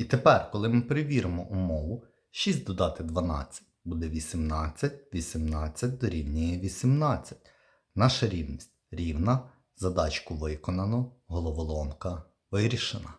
І тепер, коли ми перевіримо умову, 6 додати 12 буде 18, 18 дорівнює 18. Наша рівність рівна, задачку виконано, головоломка вирішена.